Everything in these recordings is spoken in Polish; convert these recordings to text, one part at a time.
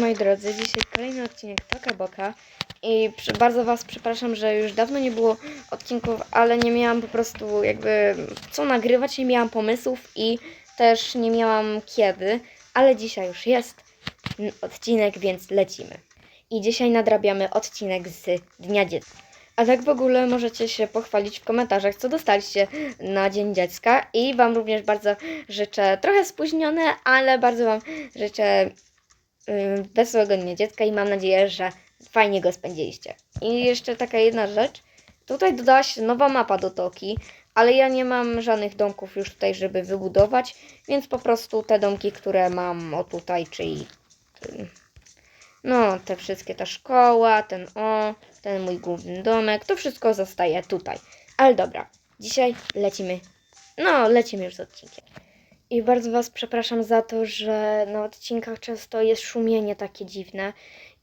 Moi drodzy, dzisiaj kolejny odcinek Toka Boka i bardzo Was przepraszam, że już dawno nie było odcinków, ale nie miałam po prostu jakby co nagrywać, nie miałam pomysłów i też nie miałam kiedy, ale dzisiaj już jest odcinek, więc lecimy. I dzisiaj nadrabiamy odcinek z Dnia Dziecka. A tak w ogóle możecie się pochwalić w komentarzach, co dostaliście na Dzień Dziecka i Wam również bardzo życzę, trochę spóźnione, ale bardzo Wam życzę wesołego dnia dziecka i mam nadzieję, że fajnie go spędziliście. I jeszcze taka jedna rzecz. Tutaj dodała się nowa mapa do Toki, ale ja nie mam żadnych domków już tutaj, żeby wybudować, więc po prostu te domki, które mam o tutaj, czyli y, no te wszystkie, ta szkoła, ten o, ten mój główny domek, to wszystko zostaje tutaj. Ale dobra, dzisiaj lecimy, no lecimy już z odcinkiem. I bardzo Was przepraszam za to, że na odcinkach często jest szumienie takie dziwne.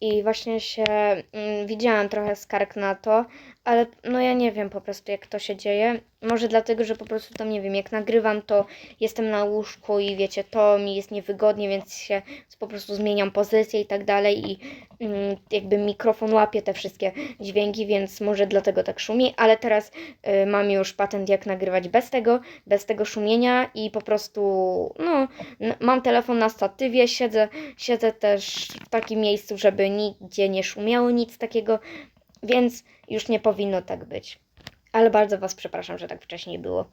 I właśnie się mm, widziałam trochę skarg na to, ale no ja nie wiem po prostu jak to się dzieje. Może dlatego, że po prostu tam nie wiem, jak nagrywam to jestem na łóżku i wiecie, to mi jest niewygodnie, więc się po prostu zmieniam pozycję i tak dalej i mm, jakby mikrofon łapie te wszystkie dźwięki, więc może dlatego tak szumi, ale teraz y, mam już patent jak nagrywać bez tego, bez tego szumienia i po prostu no mam telefon na statywie, siedzę, siedzę też w takim miejscu, żeby nigdzie nie szumiało nic takiego, więc już nie powinno tak być. Ale bardzo Was przepraszam, że tak wcześniej było.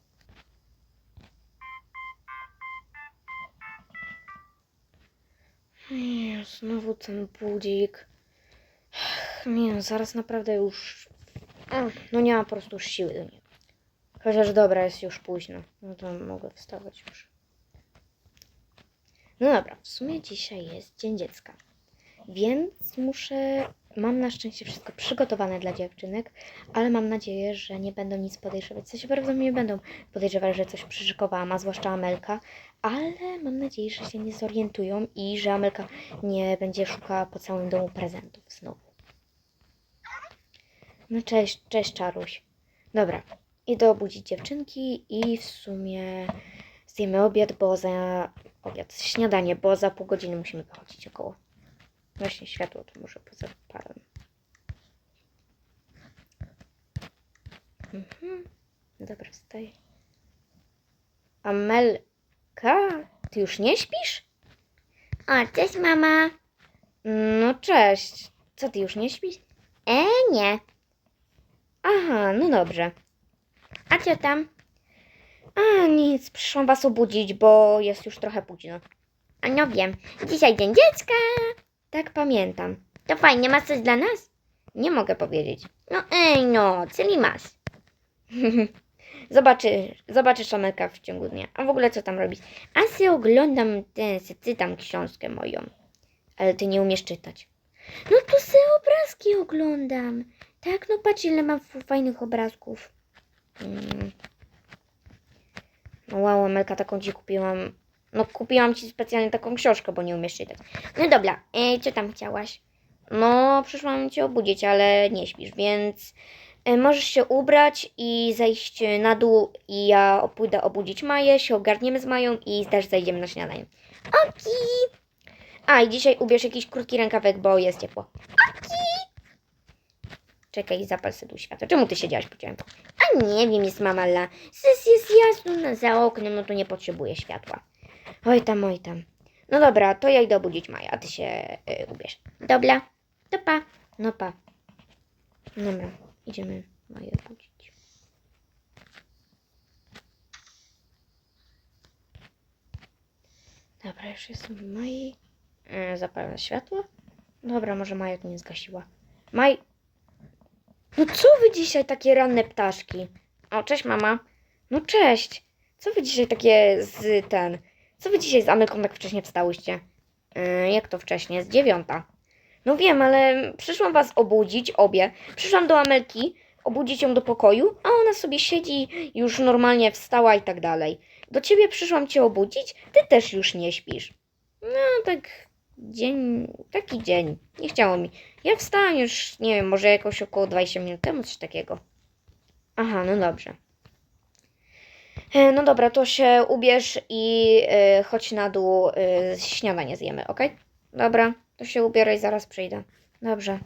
Nie, znowu ten budzik. Nie, zaraz naprawdę już. Ech, No nie mam po prostu już siły do niego. Chociaż dobra, jest już późno. No to mogę wstawać już. No dobra, w sumie dzisiaj jest Dzień Dziecka. Więc muszę. Mam na szczęście wszystko przygotowane dla dziewczynek, ale mam nadzieję, że nie będą nic podejrzewać. W sensie prawdopodobnie będą podejrzewać, że coś przyszykowałam, a zwłaszcza Amelka, ale mam nadzieję, że się nie zorientują i że Amelka nie będzie szukała po całym domu prezentów znowu. No cześć, cześć Czaruś. Dobra, idę obudzić dziewczynki i w sumie zjemy obiad, bo za obiad, śniadanie, bo za pół godziny musimy wychodzić około. Właśnie światło to może pozapalam. Mhm. Dobra, wstaję. Amelka, ty już nie śpisz? O, cześć mama. No cześć. Co, ty już nie śpisz? E, nie. Aha, no dobrze. A co tam? A, nic, przyszłam was obudzić, bo jest już trochę późno. A no wiem, dzisiaj dzień dziecka. Tak pamiętam. To fajnie, masz coś dla nas? Nie mogę powiedzieć. No ej no, czyli masz. Zobaczy, zobaczysz Amelka w ciągu dnia. A w ogóle co tam robisz? A se oglądam, ten, se czytam książkę moją. Ale ty nie umiesz czytać. No to se obrazki oglądam. Tak, no patrz ile mam fajnych obrazków. Mm. No wow, Amelka, taką ci kupiłam. No kupiłam ci specjalnie taką książkę, bo nie umiesz czytać. No dobra, e, co tam chciałaś? No, przyszłam cię obudzić, ale nie śpisz, więc e, możesz się ubrać i zejść na dół i ja pójdę obudzić Maję, się ogarniemy z Mają i też zejdziemy na śniadanie. Oki! A, i dzisiaj ubierz jakiś krótki rękawek, bo jest ciepło. Oki! Czekaj, zapal sobie tu światło. Czemu ty siedziałaś po ciemku? A nie wiem, jest mama la. Sys jest jasno za oknem, no to nie potrzebuję światła. Oj tam, oj tam. No dobra, to ja idę obudzić Maja, a ty się y, ubierz. Dobra, to pa. No pa. Dobra, idziemy Maję obudzić. Dobra, już jestem w Mai. Zapalam światło. Dobra, może Maja tu nie zgasiła. Maj... No co wy dzisiaj takie ranne ptaszki? O, cześć mama. No cześć. Co wy dzisiaj takie z ten... Co wy dzisiaj z Amelką tak wcześnie wstałyście? Yy, jak to wcześnie? Z dziewiąta. No wiem, ale przyszłam was obudzić, obie. Przyszłam do Amelki, obudzić ją do pokoju, a ona sobie siedzi, już normalnie wstała i tak dalej. Do ciebie przyszłam cię obudzić, ty też już nie śpisz. No tak dzień, taki dzień. Nie chciało mi. Ja wstałam już, nie wiem, może jakoś około 20 minut temu, coś takiego. Aha, no dobrze. E, No dobra, to się ubierz i e, chodź na dół, e, śniadanie zjemy, ok? Dobra. To się ubiorę i zaraz przyjdę. Dobrze,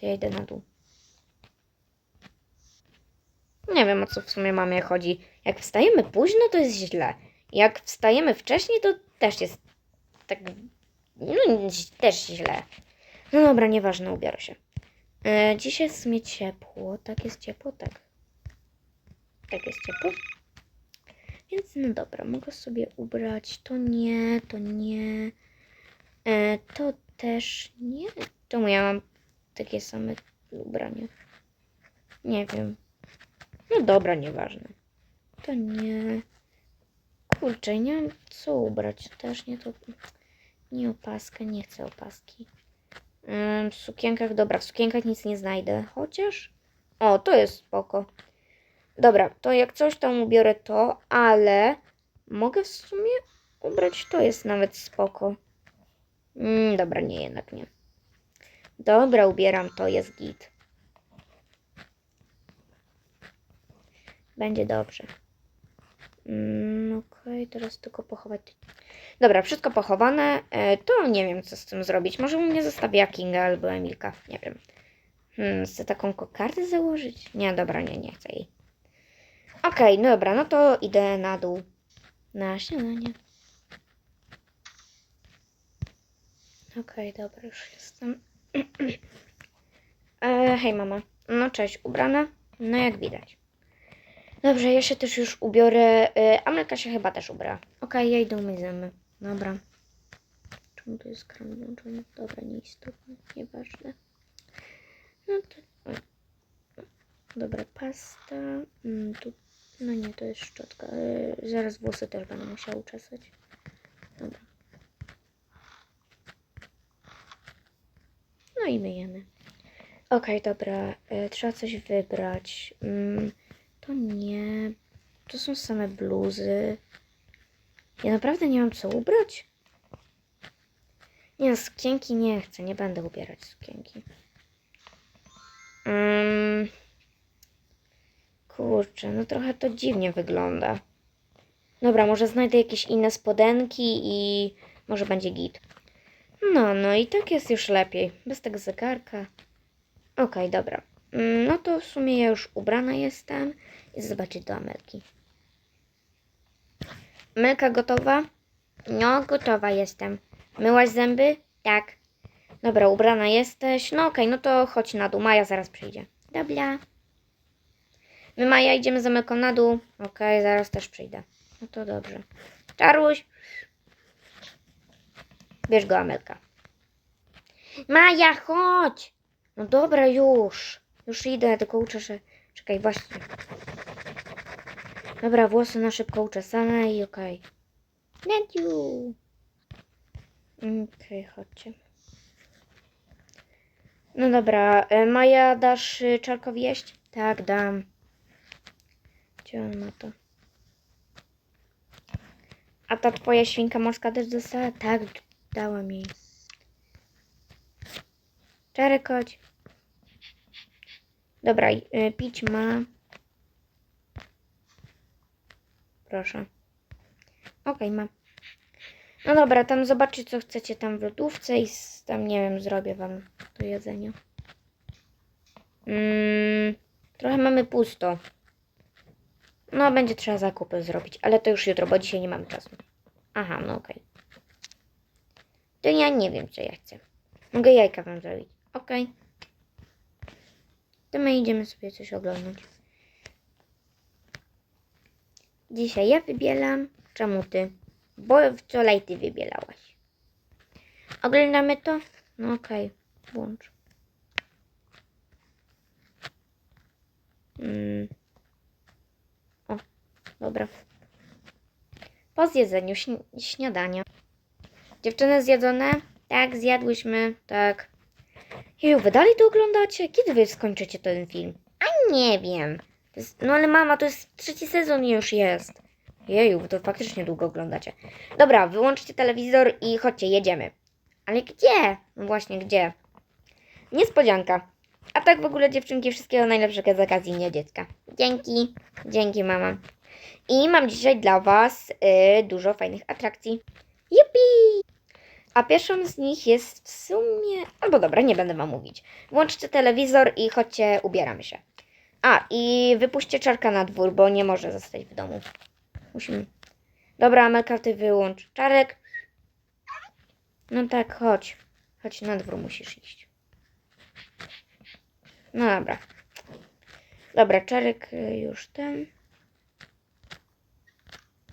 to ja idę na dół. Nie wiem o co w sumie mamie chodzi. Jak wstajemy późno, to jest źle. Jak wstajemy wcześniej, to też jest tak. No, też źle. No dobra, nieważne, ubiorę się. Dzisiaj jest w sumie ciepło. Tak jest ciepło, tak. Tak jest ciepło. Więc no dobra, mogę sobie ubrać to nie, to nie. E, to też nie. Czemu ja mam takie same ubranie? Nie wiem. No dobra, nieważne. To nie. Kurczę, nie wiem co ubrać. Też nie to. Nie opaskę, nie chcę opaski. W sukienkach, dobra, w sukienkach nic nie znajdę. Chociaż. O, to jest spoko. Dobra, to jak coś tam ubiorę to, ale mogę w sumie ubrać to jest nawet spoko. Mm, dobra, nie, jednak nie. Dobra, ubieram to, jest git. Będzie dobrze. Mm, Okej, teraz tylko pochować. Dobra, wszystko pochowane. E, to nie wiem, co z tym zrobić. Może u mnie zostawia Kinga albo Emilka. Nie wiem. Hmm, chcę taką kokardę założyć? Nie, dobra, nie, nie chcę jej. Okej, no dobra, no to idę na dół. Na śniadanie. Okej, dobra, już jestem. e, hej, mama. No, cześć, ubrana? No, jak widać. Dobrze, ja się też już ubiorę. Y, Amelka się chyba też ubrała. Okej, ja idę umyć zęby. Dobra. Czemu tu jest kran włączony? Dobra, nieistotne, nieważne. No to... Dobra, pasta. Mm. No nie, to jest szczotka. Y, zaraz włosy też będę musiała uczesać. Dobra. No i myjemy. Okej, dobra. Y, trzeba coś wybrać. Mm, to nie. To są same bluzy. Ja naprawdę nie mam co ubrać? Nie, sukienki nie chcę. Nie będę ubierać sukienki. Mm. Kurczę, no trochę to dziwnie wygląda. Dobra, może znajdę jakieś inne spodenki i może będzie git. No, no i tak jest już lepiej. Bez tego zegarka. Okej, dobra. Mm, No to w sumie ja już ubrana jestem i zobaczyć do Amelki. Amelka gotowa? No, gotowa jestem. Myłaś zęby? Tak. Dobra, ubrana jesteś. No okej, no to chodź na dół. Maja zaraz przyjdzie. Dobra. My Maja idziemy z Amelką na dół. Okej, zaraz też przyjdę. No to dobrze. Czaruś. Bierz go Amelka. Maja, chodź! No dobra, już. Już idę, tylko uczeszę. Czekaj, właśnie. Dobra, włosy na szybko uczesane i okej. Nadziu. Okej, chodźcie. No dobra, e, Maja, dasz y, Czarkowi jeść? Tak, dam. Gdzie on ma to? A ta twoja świnka morska też dostała? Tak, dałam jej. Czarek, chodź. Dobra, y, pić ma. Proszę. Okej, ma. No dobra, tam zobaczcie, co chcecie tam w lodówce i tam, nie wiem, zrobię wam do jedzenia. Mm, trochę mamy pusto. No, będzie trzeba zakupy zrobić, ale to już jutro, bo dzisiaj nie mamy czasu. Aha, no okej. To ja nie wiem, co ja chcę. Mogę jajka wam zrobić. Okej. To my idziemy sobie coś oglądać. Dzisiaj ja wybielam. Czemu ty? Bo wczoraj ty wybielałaś. Oglądamy to? No okej, włącz. Mm. Dobra. Po zjedzeniu śni- śniadania. Dziewczyny zjedzone? Tak, zjadłyśmy, tak. Jeju, wy dalej to oglądacie? Kiedy wy skończycie ten film? A nie wiem. Jest, no ale mama, to jest trzeci sezon już jest. Jeju, to faktycznie długo oglądacie. Dobra, wyłączcie telewizor i chodźcie, jedziemy. Ale gdzie? No właśnie, gdzie? Niespodzianka. A tak w ogóle dziewczynki, wszystkiego najlepszego z okazji Dnia Dziecka. Dzięki. Dzięki, mama. I mam dzisiaj dla Was y, dużo fajnych atrakcji. Jupi! A pierwszą z nich jest w sumie. Albo dobra, nie będę wam mówić. Włączcie telewizor i chodźcie, ubieramy się. A, i wypuśćcie czarka na dwór, bo nie może zostać w domu. Musimy. Dobra, Amelka, ty wyłącz. Czarek. No tak, chodź. Chodź na dwór, musisz iść. No dobra. Dobra, Czarek y, już ten.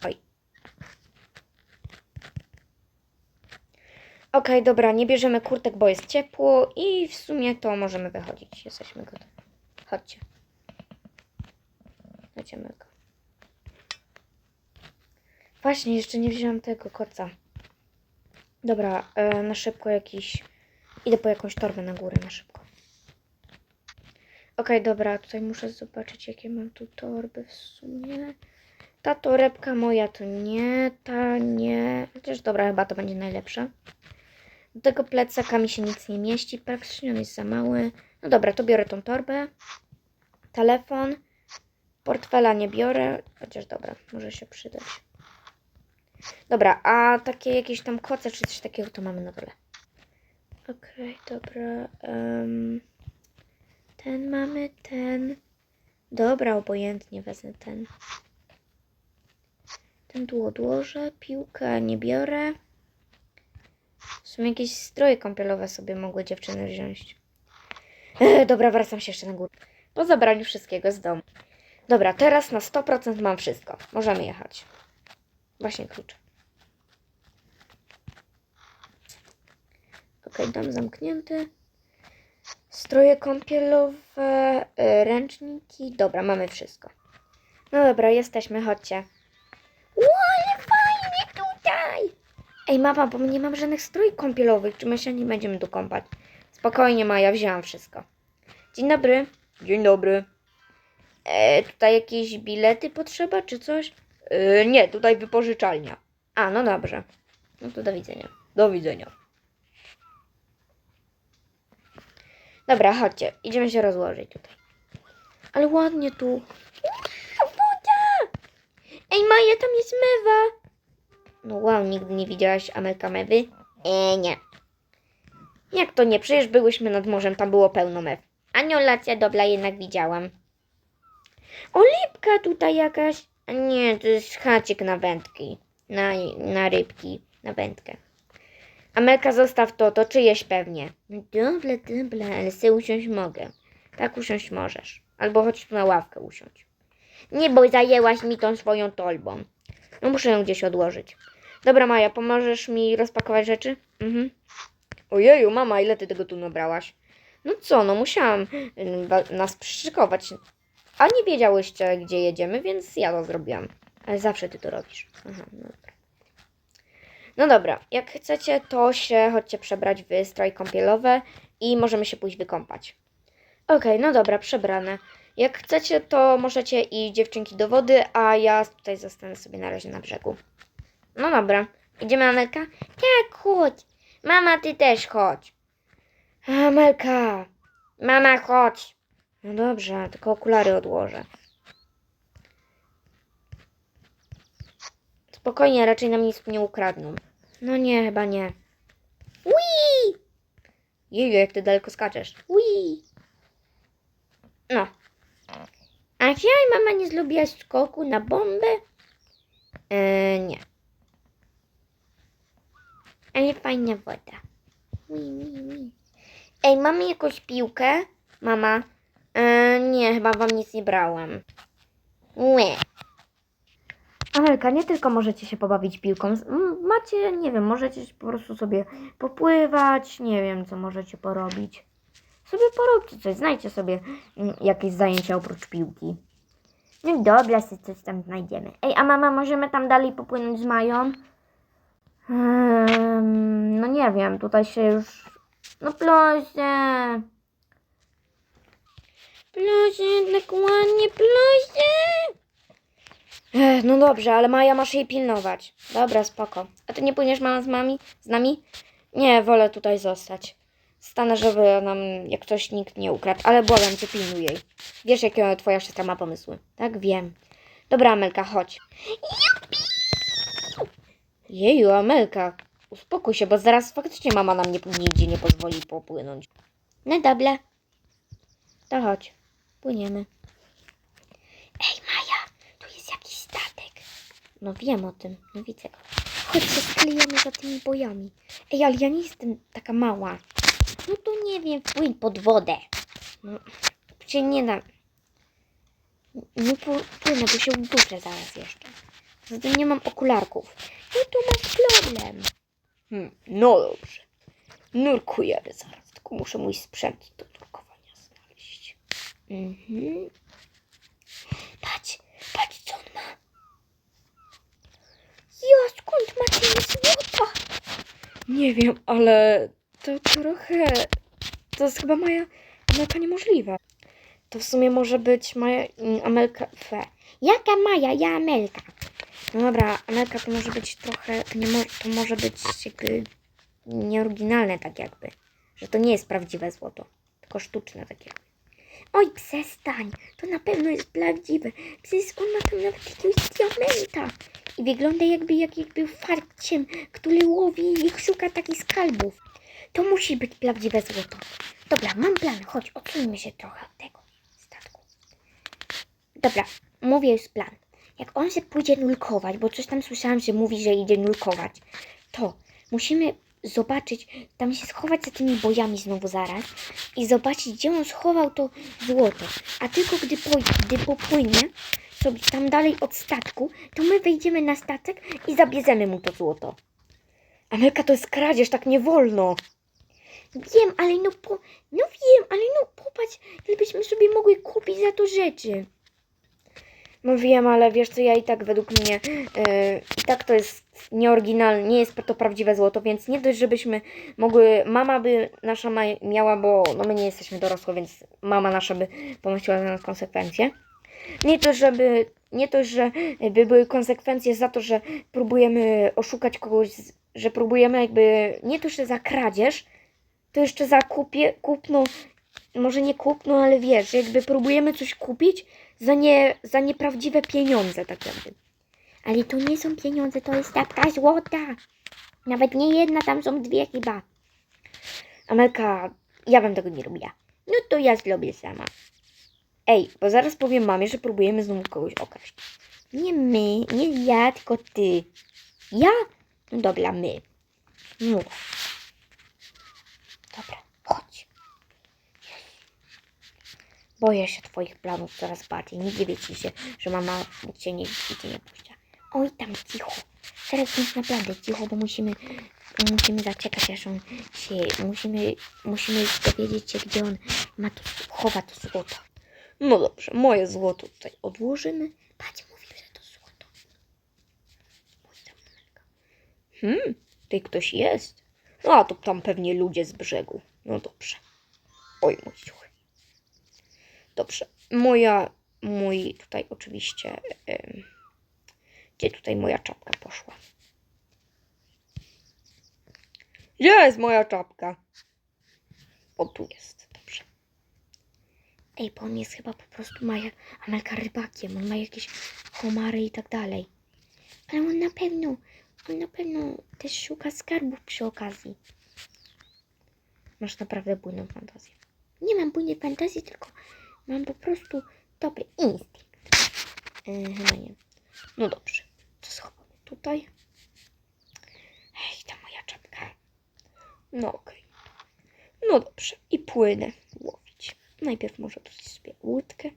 Oj. Okej, dobra, nie bierzemy kurtek, bo jest ciepło i w sumie to możemy wychodzić. Jesteśmy gotowi. Chodźcie. Chodźcie, go. Właśnie, jeszcze nie wziąłem tego koca. Dobra, e, na szybko jakiś... Idę po jakąś torbę na górę, na szybko. Okej, dobra, tutaj muszę zobaczyć, jakie mam tu torby w sumie. Ta torebka moja to nie, ta nie. Chociaż dobra, chyba to będzie najlepsza. Do tego plecaka mi się nic nie mieści, praktycznie on jest za mały. No dobra, to biorę tą torbę. Telefon. Portfela nie biorę, chociaż dobra, może się przydać. Dobra, a takie jakieś tam koce czy coś takiego to mamy na dole. Okej, dobra. em, ten mamy, ten. Dobra, obojętnie wezmę ten. Ten tu odłożę, piłkę nie biorę. W sumie jakieś stroje kąpielowe sobie mogły dziewczyny wziąć. Dobra, wracam się jeszcze na górę. Po zabraniu wszystkiego z domu. Dobra, teraz na 100% mam wszystko. Możemy jechać. Właśnie klucze. Okej, dom zamknięty. Stroje kąpielowe, y, ręczniki. Dobra, mamy wszystko. No dobra, jesteśmy, chodźcie. Ło, ale fajnie tutaj! Ej, mama, bo nie mam żadnych strój kąpielowych. Czy my się nie będziemy tu kąpać? Spokojnie, Maja, wzięłam wszystko. Dzień dobry. Dzień dobry. E, tutaj jakieś bilety potrzeba, czy coś? E, nie, tutaj wypożyczalnia. A, no dobrze. No to do widzenia. Do widzenia. Dobra, chodźcie. Idziemy się rozłożyć tutaj. Ale ładnie tu. Woda! Ej, Maja, tam jest mewa. No wow, nigdy nie widziałaś Amelka mewy? E, nie. Jak to nie? Przecież byłyśmy nad morzem, tam było pełno mew. Aniolacja dobra, jednak widziałam. O, lipka tutaj jakaś. A nie, to jest hacik na wędki. Na, na rybki, na wędkę. Amelka, zostaw to, to czyjeś pewnie. No Dobra, dobra, ale se usiąść mogę. Tak usiąść możesz. Albo chodź tu na ławkę usiąść. Nie, bo zajęłaś mi tą swoją torbą. No muszę ją gdzieś odłożyć. Dobra, Maja, pomożesz mi rozpakować rzeczy? Mhm. Ojeju, mama, ile ty tego tu nabrałaś? No co, no musiałam wa- nas przyszykować. A nie wiedziałyście, gdzie jedziemy, więc ja to zrobiłam. Ale zawsze ty to robisz. Aha, no dobra. No dobra, jak chcecie, to się chodźcie przebrać w stroje kąpielowe i możemy się pójść wykąpać. Okej, no dobra, przebrane. Jak chcecie, to możecie i dziewczynki do wody, a ja tutaj zostanę sobie na razie na brzegu. No dobra, idziemy Amelka? Tak, chodź. Mama, ty też chodź. Amelka, mama, chodź. No dobrze, tylko okulary odłożę. Spokojnie, raczej nam nic nie ukradną. No nie, chyba nie. Ui! Jeju, jak ty daleko skaczesz. Ui! No. A czy mama nie zrobiła skoku na bombę? Eee, nie. Ale fajna woda. Ej, mamy jakąś piłkę? Mama? Eee, nie, chyba wam nic nie brałam. Nie. Amelka, nie tylko możecie się pobawić piłką. Macie, nie wiem, możecie po prostu sobie popływać, nie wiem, co możecie porobić. Sobie poróbcie coś, znajdźcie sobie jakieś zajęcia oprócz piłki. No i dobra, sobie coś tam znajdziemy. Ej, a mama, możemy tam dalej popłynąć z Mają? No nie wiem, tutaj się już... No proszę. Proszę, jednak ładnie, proszę. Ech, no dobrze, ale Maja masz jej pilnować. Dobra, spoko. A ty nie płyniesz mama z mami? Z nami? Nie, wolę tutaj zostać. Stanę, żeby nam jak coś nikt nie ukradł, ale błagam cię, pilnuj jej. Wiesz, jakie twoja siostra ma pomysły. Tak, wiem. Dobra, Amelka, chodź. Jeju, Amelka. uspokój się, bo zaraz faktycznie mama nam nie, nigdzie nie pozwoli popłynąć. No dobra. To chodź, płyniemy. Ej, Maja, tu jest jakiś statek. No wiem o tym, no widzę go. Chodź się sklejemy za tymi bojami. Ej, ale ja nie jestem taka mała. No to nie wiem, płyń pod wodę. No, się nie da. Nie płynę, bo się uduszę zaraz jeszcze. Poza tym nie mam okularków. No to masz problem. Hmm, no dobrze. Nurkujemy zaraz, tylko muszę mój sprzęt do nurkowania znaleźć. Mhm. Patrz, patrz co on ma. Ja, skąd ma tyle złota? Nie wiem, ale to trochę... To jest chyba moja Amelka niemożliwa. To w sumie może być moja mm, Amelka... Fe. Jaka Maja? Ja Amelka. No dobra, Amelka to może być trochę... To, nie mo, to może być jakby nieoryginalne tak jakby. Że to nie jest prawdziwe złoto, tylko sztuczne tak jakby. Oj, przestań! To na pewno jest prawdziwe. Przecież on ma tam nawet jakiegoś diamenta. I wygląda jakby, jakby był farciem, który łowi i szuka takich skarbów. To musi być prawdziwe złoto. Dobra, mam plan. Chodź, odsuńmy się trochę od tego statku. Dobra, mówię już plan. Jak on się pójdzie nulkować, bo coś tam słyszałam, że mówi, że idzie nulkować, to musimy zobaczyć, tam się schować za tymi bojami znowu zaraz i zobaczyć, gdzie on schował to złoto. A tylko gdy, gdy popłynie sobie tam dalej od statku, to my wejdziemy na statek i zabierzemy mu to złoto. Amelka, to jest kradzież, tak nie wolno. Wiem, ale no po... No wiem, ale no popatrz, gdybyśmy sobie mogli kupić za to rzeczy. No wiem, ale wiesz co, ja i tak według mnie yy, i tak to jest nieoryginalne, nie jest to prawdziwe złoto, więc nie dość, żebyśmy mogły, mama by nasza miała, bo no my nie jesteśmy dorosłe, więc mama nasza by pomyślała na nas konsekwencje. Nie to, żeby, nie to, że by były konsekwencje za to, że próbujemy oszukać kogoś, że próbujemy jakby, nie to, że za kradzież, to jeszcze za kupie, kupno, może nie kupno, ale wiesz, jakby próbujemy coś kupić za, nie, za nieprawdziwe pieniądze, tak jakby. Ale to nie są pieniądze, to jest taka złota. Nawet nie jedna, tam są dwie chyba. Amelka, ja bym tego nie robiła. No to ja zrobię sama. Ej, bo zaraz powiem mamie, że próbujemy znowu kogoś okraść. Nie my, nie ja, tylko ty. Ja? No dobra, my. No. Dobra, chodź. Boję się twoich planów coraz bardziej. Nie dziwię ci się, że mama cię nie, cię nie puszcza. Oj, tam cicho. Teraz jest naprawdę cicho, bo musimy, musimy zaczekać, aż on się, musimy, musimy dowiedzieć się, gdzie on ma to, chowa to złoto. No dobrze, moje złoto tutaj odłożymy. Patrz, mówi, że to złoto. Hmm, tutaj ktoś jest. No, a to tam pewnie ludzie z brzegu. No dobrze. Oj, mój ciuch. Dobrze. Moja, mój tutaj oczywiście... em, gdzie tutaj moja czapka poszła? Gdzie jest moja czapka? O, tu jest. Dobrze. Ej, bo on jest chyba po prostu ma Amelka rybakiem. On ma jakieś komary i tak dalej. Ale on na pewno, on na pewno też szuka skarbów przy okazji. Masz naprawdę bujną fantazję. Nie mam bujnej fantazji, tylko mam po prostu dobry instynkt. Yy, chyba nie. No dobrze. To schowamy tutaj. Ej, ta moja czapka. No okej. No dobrze. I płynę łowić. Najpierw może tu sobie łódkę.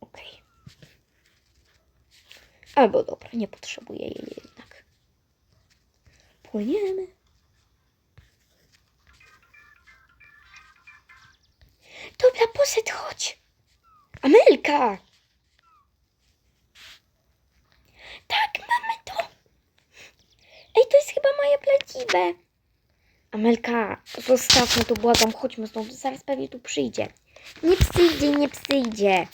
Okej. Albo dobra, nie potrzebuję jej jednak. Płyniemy. Dobra, poszedł, chodź. Amelka! Tak, mamy to. Ej, to jest chyba moje prawdziwe. Amelka, zostawmy to, błagam, chodźmy stąd, zaraz pewnie tu przyjdzie. Nie przyjdzie, nie przyjdzie.